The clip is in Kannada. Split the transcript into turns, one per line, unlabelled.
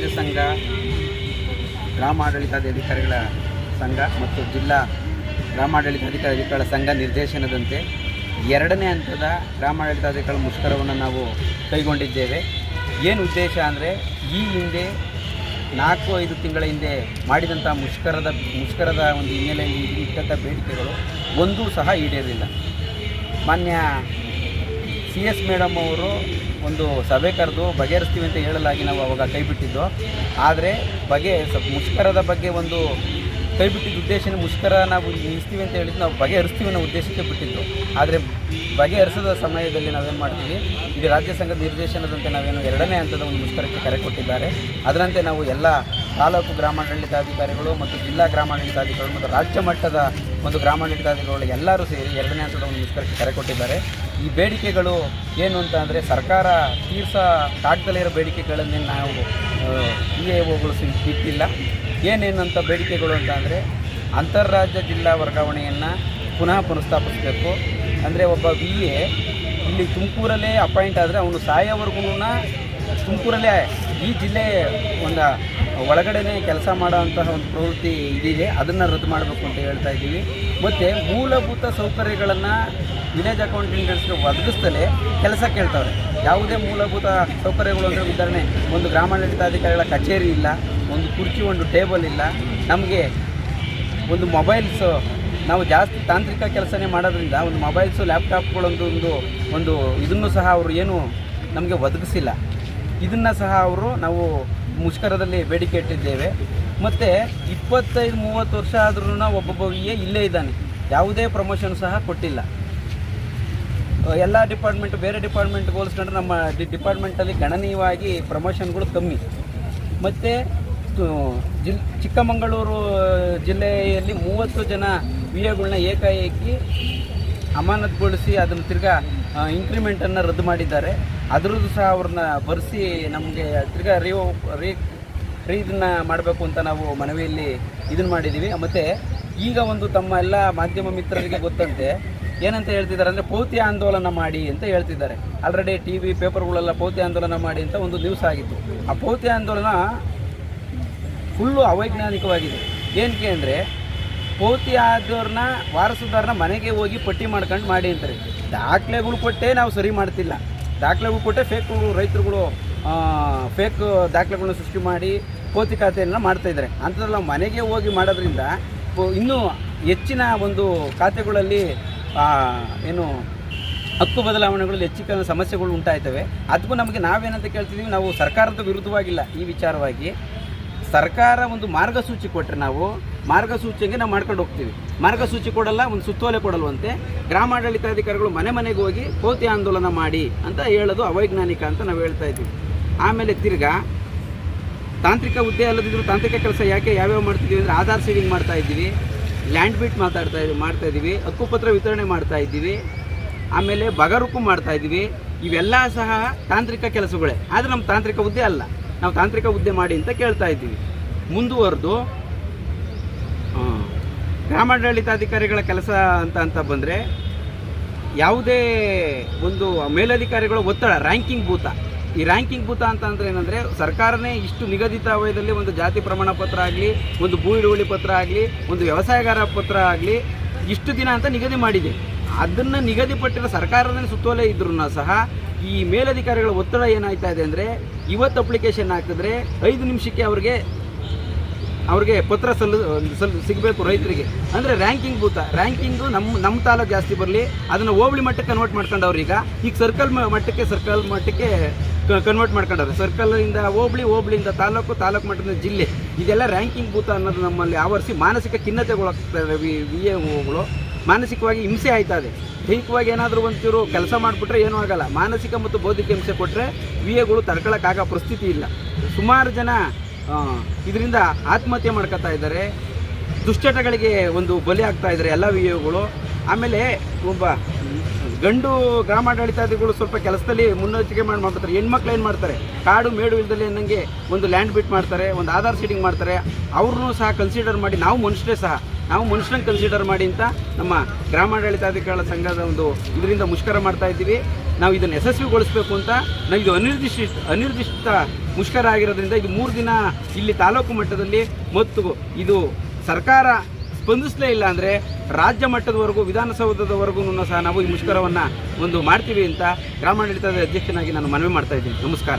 ರಾಜ್ಯ ಸಂಘ, ಗ್ರಾಮಾಡಳಿತಾಧಿಕಾರಿಗಳ ಸಂಘ ಮತ್ತು ಜಿಲ್ಲಾ ಗ್ರಾಮಾಡಳಿತಾಧಿಕಾರಿಗಳ ಸಂಘ ನಿರ್ದೇಶನದಂತೆ ಎರಡನೇ ಹಂತದ ಗ್ರಾಮಾಡಳಿತಾಧಿಕಾರಿಗಳ ಮುಷ್ಕರವನ್ನು ನಾವು ಕೈಗೊಂಡಿದ್ದೇವೆ. ಏನು ಉದ್ದೇಶ ಅಂದರೆ, ಈ ಹಿಂದೆ ನಾಲ್ಕು ಐದು ತಿಂಗಳ ಹಿಂದೆ ಮಾಡಿದಂಥ ಮುಷ್ಕರದ ಮುಷ್ಕರದ ಒಂದು ಹಿನ್ನೆಲೆಯಲ್ಲಿ ಇಟ್ಟಂಥ ಬೇಡಿಕೆಗಳು ಒಂದೂ ಸಹ ಈಡೇರಿಲ್ಲ ಮಾನ್ಯ ಸಿ ಎಸ್ ಮೇಡಮ್ ಅವರು ಒಂದು ಸಭೆ ಕರೆದು ಬಗೆಹರಿಸ್ತೀವಿ ಅಂತ ಹೇಳಲಾಗಿ ನಾವು ಅವಾಗ ಕೈ ಬಿಟ್ಟಿದ್ದು. ಆದರೆ ಬಗೆ ಮುಷ್ಕರದ ಬಗ್ಗೆ ಒಂದು ಕೈ ಬಿಟ್ಟಿದ್ದ ಉದ್ದೇಶನ ಮುಷ್ಕರ ನಾವು ನಿಲ್ಲಿಸ್ತೀವಿ ಅಂತ ಹೇಳಿದ್ದು ನಾವು ಬಗೆಹರಿಸ್ತೀವಿ ಅನ್ನೋ ಉದ್ದೇಶಕ್ಕೆ ಬಿಟ್ಟಿದ್ದು. ಆದರೆ ಬಗೆಹರಿಸದ ಸಮಯದಲ್ಲಿ ನಾವೇನು ಮಾಡ್ತೀವಿ? ಇದು ರಾಜ್ಯ ಸಂಘದ ನಿರ್ದೇಶನದಂತೆ ನಾವೇನು ಎರಡನೇ ಹಂತದ ಒಂದು ಮುಷ್ಕರಕ್ಕೆ ಕರೆ ಕೊಟ್ಟಿದ್ದಾರೆ. ಅದರಂತೆ ನಾವು ಎಲ್ಲ ತಾಲೂಕು ಗ್ರಾಮಾಡಳಿತಾಧಿಕಾರಿಗಳು ಮತ್ತು ಜಿಲ್ಲಾ ಗ್ರಾಮಾಡಳಿತಾಧಿಕಾರಿಗಳು ಮತ್ತು ರಾಜ್ಯ ಮಟ್ಟದ ಒಂದು ಗ್ರಾಮಾಡಳಿತಾಧಿಕಾರಿಗಳು ಎಲ್ಲರೂ ಸೇರಿ ಎರಡನೇ ಹಂತದ ಒಂದು ಮುಷ್ಕರಕ್ಕೆ ಕರೆ ಕೊಟ್ಟಿದ್ದಾರೆ. ಈ ಬೇಡಿಕೆಗಳು ಏನು ಅಂತ ಅಂದರೆ ಸರ್ಕಾರ ತೀರ್ಸ ಇರೋ ಬೇಡಿಕೆಗಳನ್ನೇ ನಾವು ಇ ಎ ಒಗಳು ಇಟ್ಟಿಲ್ಲ. ಏನೇನಂತ ಬೇಡಿಕೆಗಳು ಅಂತ ಅಂದರೆ ಅಂತಾರಾಜ್ಯ ಜಿಲ್ಲಾ ವರ್ಗಾವಣೆಯನ್ನು ಪುನಃ ಪುನಃಸ್ಥಾಪಿಸಬೇಕು. ಅಂದರೆ ಒಬ್ಬ ವಿ ಎ ಇಲ್ಲಿ ತುಮಕೂರಲ್ಲೇ ಅಪಾಯಿಂಟ್ ಆದರೆ ಅವನು ಸಾಯೋವರೆಗೂ ತುಮಕೂರಲ್ಲೇ ಈ ಜಿಲ್ಲೆ ಒಂದು ಒಳಗಡೆನೇ ಕೆಲಸ ಮಾಡೋವಂತಹ ಒಂದು ಪ್ರವೃತ್ತಿ ಇದಿದೆ. ಅದನ್ನು ರದ್ದು ಮಾಡಬೇಕು ಅಂತ ಹೇಳ್ತಾ ಇದ್ದೀವಿ. ಮತ್ತು ಮೂಲಭೂತ ಸೌಕರ್ಯಗಳನ್ನು ವಿಲೇಜ್ ಅಕೌಂಟೆಂಟ್ಸ್ಗೆ ಒದಗಿಸ್ತಲೇ ಕೆಲಸ ಕೇಳ್ತವ್ರೆ. ಯಾವುದೇ ಮೂಲಭೂತ ಸೌಕರ್ಯಗಳು ಅಂದರೆ ಉದಾಹರಣೆ, ಒಂದು ಗ್ರಾಮಾಡಳಿತಾಧಿಕಾರಿಗಳ ಕಚೇರಿ ಇಲ್ಲ, ಒಂದು ಕುರ್ಚಿ, ಒಂದು ಟೇಬಲ್ ಇಲ್ಲ. ನಮಗೆ ಒಂದು ಮೊಬೈಲ್ಸು, ನಾವು ಜಾಸ್ತಿ ತಾಂತ್ರಿಕ ಕೆಲಸನೇ ಮಾಡೋದ್ರಿಂದ ಒಂದು ಮೊಬೈಲ್ಸು, ಲ್ಯಾಪ್ಟಾಪ್ಗಳೊಂದು ಒಂದು ಒಂದು ಇದನ್ನು ಸಹ ಅವರು ಏನು ನಮಗೆ ಒದಗಿಸಿಲ್ಲ. ಇದನ್ನು ಸಹ ಅವರು ನಾವು ಮುಷ್ಕರದಲ್ಲಿ ಬೇಡಿಕೆ ಇಟ್ಟಿದ್ದೇವೆ. ಮತ್ತು ಇಪ್ಪತ್ತೈದು, ಮೂವತ್ತು ವರ್ಷ ಆದ್ರೂ ಒಬ್ಬೊಬ್ಬ ಇಲ್ಲೇ ಇದ್ದಾನೆ. ಯಾವುದೇ ಪ್ರಮೋಷನ್ ಸಹ ಕೊಟ್ಟಿಲ್ಲ. ಎಲ್ಲ ಡಿಪಾರ್ಟ್ಮೆಂಟ್ ಬೇರೆ ಡಿಪಾರ್ಟ್ಮೆಂಟ್ಗೆ ಹೋಲಿಸ್ಕೊಂಡ್ರೆ ನಮ್ಮ ಡಿ ಡಿಪಾರ್ಟ್ಮೆಂಟಲ್ಲಿ ಗಣನೀಯವಾಗಿ ಪ್ರಮೋಷನ್ಗಳು ಕಮ್ಮಿ. ಮತ್ತು ಜಿಲ್, ಚಿಕ್ಕಮಗಳೂರು ಜಿಲ್ಲೆಯಲ್ಲಿ ಮೂವತ್ತು ಜನ ವಿ ಎಗಳನ್ನ ಏಕಾಏಕಿ ಅಮಾನತ್ಗೊಳಿಸಿ ಅದನ್ನು ತಿರ್ಗಾ ಇಂಕ್ರಿಮೆಂಟನ್ನು ರದ್ದು ಮಾಡಿದ್ದಾರೆ. ಅದರದ್ದು ಸಹ ಅವ್ರನ್ನ ಬರೆಸಿ ನಮಗೆ ತಿರ್ಗಾ ರೀ ರೀ ರೀ ಇದನ್ನು ಮಾಡಬೇಕು ಅಂತ ನಾವು ಮನವಿಯಲ್ಲಿ ಇದನ್ನು ಮಾಡಿದ್ದೀವಿ ಮತ್ತು ಈಗ ಒಂದು ತಮ್ಮ ಎಲ್ಲ ಮಾಧ್ಯಮ ಮಿತ್ರರಿಗೆ ಗೊತ್ತಂತೆ, ಏನಂತ ಹೇಳ್ತಿದ್ದಾರೆ ಅಂದರೆ ಪೌತಿ ಆಂದೋಲನ ಮಾಡಿ ಅಂತ ಹೇಳ್ತಿದ್ದಾರೆ. ಆಲ್ರೆಡಿ ಟಿ ವಿ ಪೇಪರ್ಗಳೆಲ್ಲ ಪೌತಿ ಆಂದೋಲನ ಮಾಡಿ ಅಂತ ಒಂದು ನ್ಯೂಸ್ ಆಗಿತ್ತು. ಆ ಪೌತಿ ಆಂದೋಲನ ಫುಲ್ಲು ಅವೈಜ್ಞಾನಿಕವಾಗಿದೆ. ಏನಕ್ಕೆ ಅಂದರೆ ಪೌತಿ ಆದವ್ರನ್ನ, ವಾರಸುದಾರನ ಮನೆಗೆ ಹೋಗಿ ಪಟ್ಟಿ ಮಾಡ್ಕೊಂಡು ಮಾಡಿ ಅಂತಾರೆ. ದಾಖಲೆಗಳು ಕೊಟ್ಟೇ ನಾವು ಸರಿ ಮಾಡ್ತಿಲ್ಲ. ದಾಖಲೆಗಳು ಕೊಟ್ಟೆ ಫೇಕ್ಗಳು ರೈತರುಗಳು ಫೇಕ್ ದಾಖಲೆಗಳನ್ನ ಸೃಷ್ಟಿ ಮಾಡಿ ಕೋತಿ ಖಾತೆಯನ್ನು ಮಾಡ್ತಾ ಇದ್ದಾರೆ. ಅಂಥದ್ರಲ್ಲಿ ನಾವು ಮನೆಗೆ ಹೋಗಿ ಮಾಡೋದ್ರಿಂದ ಇನ್ನೂ ಹೆಚ್ಚಿನ ಒಂದು ಖಾತೆಗಳಲ್ಲಿ ಏನು ಹಕ್ಕು ಬದಲಾವಣೆಗಳಲ್ಲಿ ಹೆಚ್ಚಿನ ಸಮಸ್ಯೆಗಳು ಉಂಟಾಯ್ತವೆ. ಅದಕ್ಕೂ ನಮಗೆ ನಾವೇನಂತ ಕೇಳ್ತಿದ್ದೀವಿ ನಾವು ಸರ್ಕಾರದ ವಿರುದ್ಧವಾಗಿಲ್ಲ ಈ ವಿಚಾರವಾಗಿ. ಸರ್ಕಾರ ಒಂದು ಮಾರ್ಗಸೂಚಿ ಕೊಟ್ಟರೆ ನಾವು ಮಾರ್ಗಸೂಚಿಗೆ ನಾವು ಮಾಡ್ಕೊಂಡು ಹೋಗ್ತೀವಿ. ಮಾರ್ಗಸೂಚಿ ಕೊಡಲ್ಲ, ಒಂದು ಸುತ್ತೋಲೆ ಕೊಡಲ್ವಂತೆ. ಗ್ರಾಮಾಡಳಿತಾಧಿಕಾರಿಗಳು ಮನೆ ಮನೆಗೆ ಹೋಗಿ ಕೋತಿ ಆಂದೋಲನ ಮಾಡಿ ಅಂತ ಹೇಳೋದು ಅವೈಜ್ಞಾನಿಕ ಅಂತ ನಾವು ಹೇಳ್ತಾ ಇದ್ದೀವಿ. ಆಮೇಲೆ ತಿರ್ಗಾ, ತಾಂತ್ರಿಕ ಹುದ್ದೆ ಅಲ್ಲದಿದ್ರು ತಾಂತ್ರಿಕ ಕೆಲಸ ಯಾಕೆ ಯಾವ್ಯಾವ ಮಾಡ್ತಿದ್ದೀವಿ ಅಂದರೆ ಆಧಾರ್ ಸೀಡಿಂಗ್ ಮಾಡ್ತಾ ಇದ್ದೀವಿ. ಲ್ಯಾಂಡ್ ಬಿಟ್ ಮಾತಾಡ್ತಾ ಇದ್ದೀವಿ, ಮಾಡ್ತಾ ಇದ್ದೀವಿ. ಹಕ್ಕುಪತ್ರ ವಿತರಣೆ ಮಾಡ್ತಾ ಇದ್ದೀವಿ. ಆಮೇಲೆ ಬಗರುಕು ಮಾಡ್ತಾ ಇದ್ದೀವಿ. ಇವೆಲ್ಲ ಸಹ ತಾಂತ್ರಿಕ ಕೆಲಸಗಳೇ. ಆದರೆ ನಮ್ಮ ತಾಂತ್ರಿಕ ಹುದ್ದೆ ಅಲ್ಲ. ನಾವು ತಾಂತ್ರಿಕ ಹುದ್ದೆ ಮಾಡಿ ಅಂತ ಕೇಳ್ತಾ ಇದ್ದೀವಿ. ಮುಂದುವರೆದು ಗ್ರಾಮಾಡಳಿತಾಧಿಕಾರಿಗಳ ಕೆಲಸ ಅಂತ ಅಂತ ಬಂದರೆ ಯಾವುದೇ ಒಂದು ಮೇಲಧಿಕಾರಿಗಳ ಒತ್ತಡ ರ್ಯಾಂಕಿಂಗ್ ಭೂತ. ಈ ರ್ಯಾಂಕಿಂಗ್ ಭೂತ ಅಂತ ಅಂದರೆ ಏನಂದರೆ ಸರ್ಕಾರನೇ ಇಷ್ಟು ನಿಗದಿತ ಅವಯದಲ್ಲಿ ಒಂದು ಜಾತಿ ಪ್ರಮಾಣ ಪತ್ರ ಆಗಲಿ, ಒಂದು ಭೂ ಹಿಡುವಳಿ ಪತ್ರ ಆಗಲಿ, ಒಂದು ವ್ಯವಸಾಯಗಾರ ಪತ್ರ ಆಗಲಿ ಇಷ್ಟು ದಿನ ಅಂತ ನಿಗದಿ ಮಾಡಿದೆ. ಅದನ್ನು ನಿಗದಿಪಟ್ಟಿರೋ ಸರ್ಕಾರನೇ ಸುತ್ತೋಲೆ ಇದ್ರೂ ಸಹ ಈ ಮೇಲಧಿಕಾರಿಗಳ ಒತ್ತಡ ಏನಾಯ್ತಾ ಇದೆ ಅಂದರೆ ಇವತ್ತು ಅಪ್ಲಿಕೇಶನ್ ಹಾಕಿದ್ರೆ ಐದು ನಿಮಿಷಕ್ಕೆ ಅವ್ರಿಗೆ ಅವ್ರಿಗೆ ಪತ್ರ ಸಲ್ಲು ಸಲ್, ಸಿಗಬೇಕು ರೈತರಿಗೆ. ಅಂದರೆ ರ್ಯಾಂಕಿಂಗ್ ಭೂತ. ರ್ಯಾಂಕಿಂಗು ನಮ್ಮ ನಮ್ಮ ತಾಲ ಜಾಸ್ತಿ ಬರಲಿ, ಅದನ್ನು ಹೋಬಳಿ ಮಟ್ಟಕ್ಕೆ ಕನ್ವರ್ಟ್ ಮಾಡ್ಕೊಂಡವ್ರು ಈಗ. ಈಗ ಸರ್ಕಲ್ ಮಟ್ಟಕ್ಕೆ ಸರ್ಕಲ್ ಮಟ್ಟಕ್ಕೆ ಕನ್ವರ್ಟ್ ಮಾಡ್ಕೊಂಡವ್ರೆ. ಸರ್ಕಲಿಂದ ಹೋಬಳಿ, ಹೋಬಳಿಯಿಂದ ತಾಲೂಕು ತಾಲೂಕು ಮಟ್ಟದಿಂದ ಜಿಲ್ಲೆ. ಇದೆಲ್ಲ ರ್ಯಾಂಕಿಂಗ್ ಭೂತ ಅನ್ನೋದು ನಮ್ಮಲ್ಲಿ ಆವರಿಸಿ ಮಾನಸಿಕ ಖಿನ್ನತೆಗೊಳಗ್ತವೆ ವಿ ಎ ಓಗಳು ಮಾನಸಿಕವಾಗಿ ಹಿಂಸೆ ಆಯ್ತಾ ಇದೆ ದೈಹಿಕವಾಗಿ ಏನಾದರೂ ಒಂಚೂರು ಕೆಲಸ ಮಾಡಿಬಿಟ್ರೆ ಏನೂ ಆಗಲ್ಲ. ಮಾನಸಿಕ ಮತ್ತು ಬೌದ್ಧಿಕ ಹಿಂಸೆ ಕೊಟ್ಟರೆ ವಿ ಎಗಳು ತಡ್ಕೊಳಕ್ಕಾಗೋ ಪರಿಸ್ಥಿತಿ ಇಲ್ಲ. ಸುಮಾರು ಜನ ಇದರಿಂದ ಆತ್ಮಹತ್ಯೆ ಮಾಡ್ಕೋತಾ ಇದ್ದಾರೆ. ದುಶ್ಚಟಗಳಿಗೆ ಒಂದು ಬಲಿ ಆಗ್ತಾ ಇದ್ದಾರೆ ಎಲ್ಲ ವಿ ಎಗಳು ಆಮೇಲೆ ಒಬ್ಬ ಗಂಡು ಗ್ರಾಮಾಡಳಿತಾದಿಗಳು ಸ್ವಲ್ಪ ಕೆಲಸದಲ್ಲಿ ಮುನ್ನೆಚ್ಚರಿಕೆ ಮಾಡಿ ಮಾಡ್ಬಿಡ್ತಾರೆ. ಹೆಣ್ಮಕ್ಳು ಏನು ಮಾಡ್ತಾರೆ? ಕಾಡು ಮೇಡು ಇಲ್ದಲ್ಲಿ ಅನ್ನಂಗೆ ಒಂದು ಲ್ಯಾಂಡ್ ಬಿಟ್ ಮಾಡ್ತಾರೆ, ಒಂದು ಆಧಾರ್ ಸೀಡಿಂಗ್ ಮಾಡ್ತಾರೆ. ಅವ್ರನ್ನೂ ಸಹ ಕನ್ಸಿಡರ್ ಮಾಡಿ ನಾವು ಮನುಷ್ಯರೇ ಸಹ ನಾವು ಮನುಷ್ಯನ ಕನ್ಸಿಡರ್ ಮಾಡಿ ಅಂತ ನಮ್ಮ ಗ್ರಾಮಾಡಳಿತಾಧಿಕಾರಿಗಳ ಸಂಘದ ಒಂದು ಇದರಿಂದ ಮುಷ್ಕರ ಮಾಡ್ತಾ ಇದ್ದೀವಿ. ನಾವು ಇದನ್ನು ಯಶಸ್ವಿಗೊಳಿಸಬೇಕು ಅಂತ ನಾವು ಇದು ಅನಿರ್ದಿಷ್ಟ ಅನಿರ್ದಿಷ್ಟ ಮುಷ್ಕರ ಆಗಿರೋದ್ರಿಂದ ಇದು ಮೂರು ದಿನ ಇಲ್ಲಿ ತಾಲೂಕು ಮಟ್ಟದಲ್ಲಿ ಮತ್ತು ಇದು ಸರ್ಕಾರ ಸ್ಪಂದಿಸಲೇ ಇಲ್ಲ ಅಂದರೆ ರಾಜ್ಯ ಮಟ್ಟದವರೆಗೂ, ವಿಧಾನಸೌಧದವರೆಗೂ ಸಹ ನಾವು ಈ ಮುಷ್ಕರವನ್ನು ಒಂದು ಮಾಡ್ತೀವಿ ಅಂತ ಗ್ರಾಮಾಡಳಿತದ ಅಧ್ಯಕ್ಷನಾಗಿ ನಾನು ಮನವಿ ಮಾಡ್ತಾ ಇದ್ದೀನಿ. ನಮಸ್ಕಾರ.